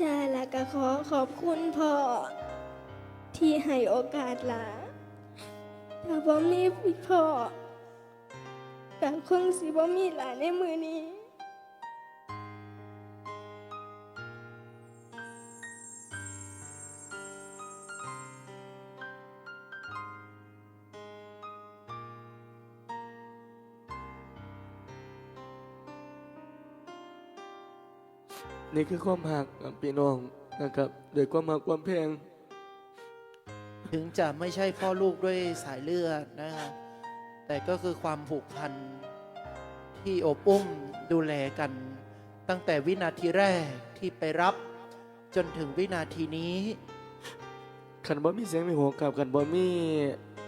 จ้าละก็ขอขอบคุณพ่อที่ให้โอกาสหลาถ้าบ่มีพ่อก็คงสิบ่มีหลานในมือนี้ นี่คือความหักกับพี่น้องนะครับโดวยความหักความแพงถึงจะไม่ใช่พ่อลูกด้วยสายเลือดนะคะแต่ก็คือความผูกพันที่อบอุ้มดูแลกัน ตั้งแต่วินาทีแรกที่ไปรับ จนถึงวินาทีนี้ ขันบ่มีเสียงมีหัวกับขันบ่มี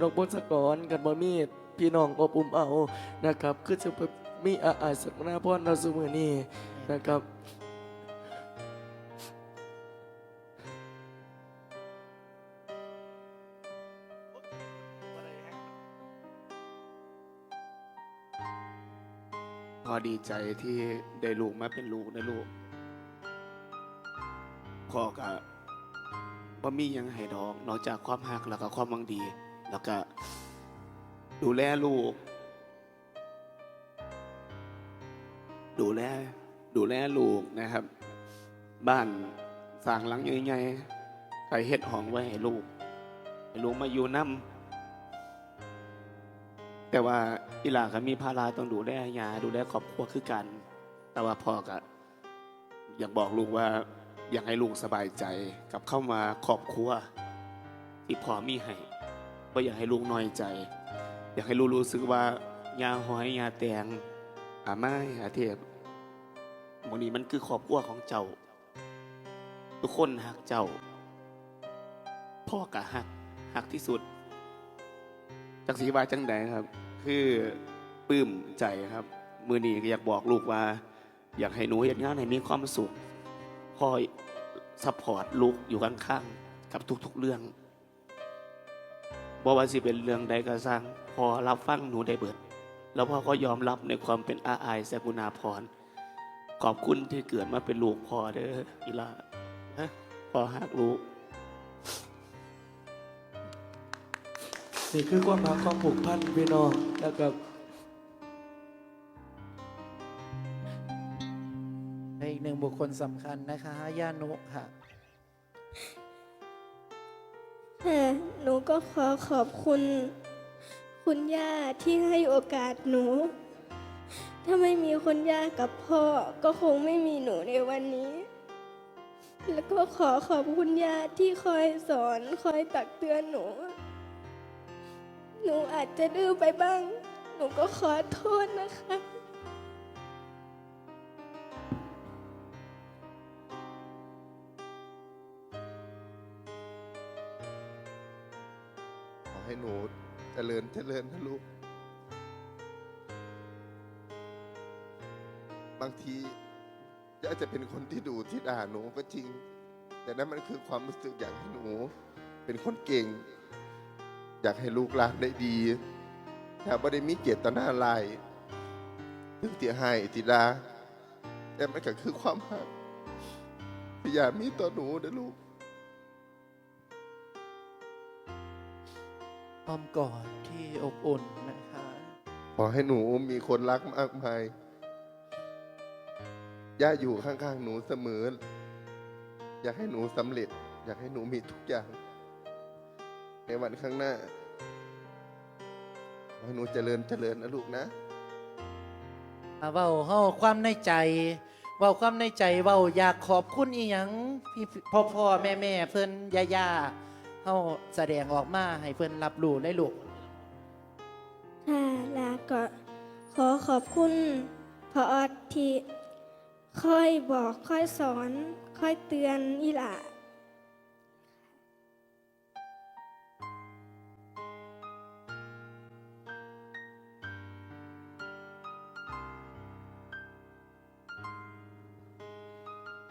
นกบนสกอนขันบ่มีพี่น้องอบอุ่มเอานะครับ คือจะไปมีอาอาสักนาพรเราสมือนี้นะครับ พ่อดีใจที่ได้ลูกมาเป็นลูกนะลูกพ่อก็บ่มียังให้ดอกนอกจากความหักแล้วก็ความหวังดี แล้วก็ดูแลลูก ดูแลดูแลลูกนะครับ บ้านสร้างหลังใหญ่ๆไปเฮ็ดห้องไว้ให้ลูกให้ลูกมาอยู่น้ำ แต่ว่าอีหลาก็มีภาระต้องดูแลยาดูแลครอบครัวคือกัน แต่ว่าพ่อก็อยากบอกลูกว่าอยากให้ลูกสบายใจกับเข้ามาครอบครัวที่พ่อมีให้ก็อยากให้ลูกน้อยใจ อยากให้ลูกรู้สึกว่ายาหอยยาแตงอาไม้อาเทพบางนี้มันคือครอบครัวของเจ้า ทุกคนหักเจ้า พ่อกะหักหักที่สุด จักสีว่าจังใดครับ คือปลื้มใจครับ มือนี้ก็อยากบอกลูกว่า อยากให้หนูเห็นงานให้มีความสุขคอยซัพพอร์ตลูกอยู่ข้างๆกับทุก ๆเรื่องบ่ว่าสิเป็นเรื่องใดก็สร้าง พอรับฟังหนูได้เบิด แล้วพ่อก็ยอมรับในความเป็นอาอายแสกุณาพรขอบคุณที่เกิดมาเป็นลูกพ่อเด้ออีลาฮะพ่อหักลูก นี่คือความหักความผูกพันพี่น้องแล้วก็ในอีกหนึ่งบุคคลสำคัญนะคะย่านุค่ะ ค่ะหนูก็ขอขอบคุณ คุณย่าที่ให้โอกาสหนู ถ้าไม่มีคุณย่ากับพ่อก็คงไม่มีหนูในวันนี้ แล้วก็ขอขอบคุณย่าที่คอยสอนคอยตักเตือนหนู หนูอาจจะดื้อไปบ้าง หนูก็ขอโทษนะคะ ขอให้หนูเจริญเจริญนะลูก บางทีย่าจะเป็นคนที่ดูที่ด่าหนูก็จริง แต่นั่นมันคือความรู้สึกอยากให้หนู เป็นคนเก่ง อยากให้ลูกหลานได้ดีแต่ไม่ได้มีเจตนาลายถึงที่ให้ติดาแต่มันก็คือความหักที่อยากมีต่อหนูนะลูกอ้อมกอดที่อบอุ่นนะคะ ขอให้หนูมีคนรักมากมายย่าอยู่ข้างๆหนูเสมอ อยากให้หนูสำเร็จ อยากให้หนูมีทุกอย่าง ในวันข้างหน้าขอให้หนูเจริญเจริญนะลูกนะอะเว้าเฮาความในใจ เว้าความในใจเว้าอยากขอบคุณอีหยังพี่พ่อพ่อแม่แม่เพิ่นย่าย่าเฮาแสดงออกมาให้เพิ่นรับรู้ได้ลูกค่ะลาก็ขอขอบคุณพอออดที่คอยบอกคอยสอนคอยเตือนอีหล่า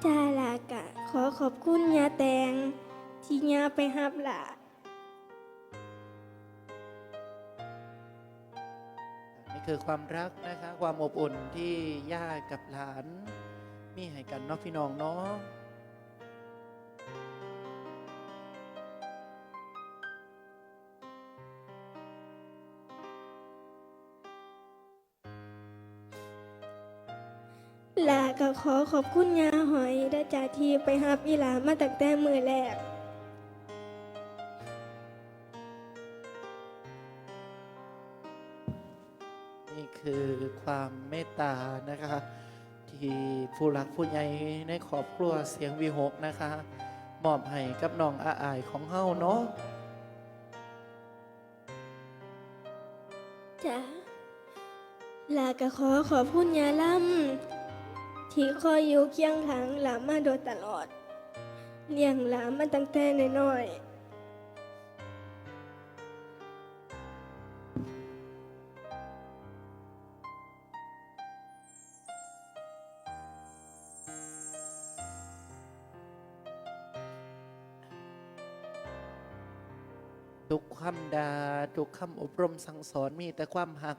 จ้าลากะขอขอบคุณยาแตง ที่ยาไปหับหล่านี่คือความรักนะคะ ความอบอุ่นที่ย่ากับหลาน มีให้กันเนาะพี่น้องเนาะ ลาก็ขอขอบคุณยาหอยได้จากที่ไปหับอีหลามาตั้งแต่มือแรกนี่คือความเมตตานะคะ ที่ผู้หลักผู้ใหญ่ในครอบครัวเสียงวีหกนะคะ มอบให้กับน้องอาอายของเฮาเนาะจ้ะลาก็ขอขอบคุณยาล่ำ ที่คอยอยู่เคียงข้างหลามาโดยตลอด เลี้ยงหลามาตั้งแต่น้อยทุกคำดาทุกคำอบรมสั่งสอนมีแต่ความหัก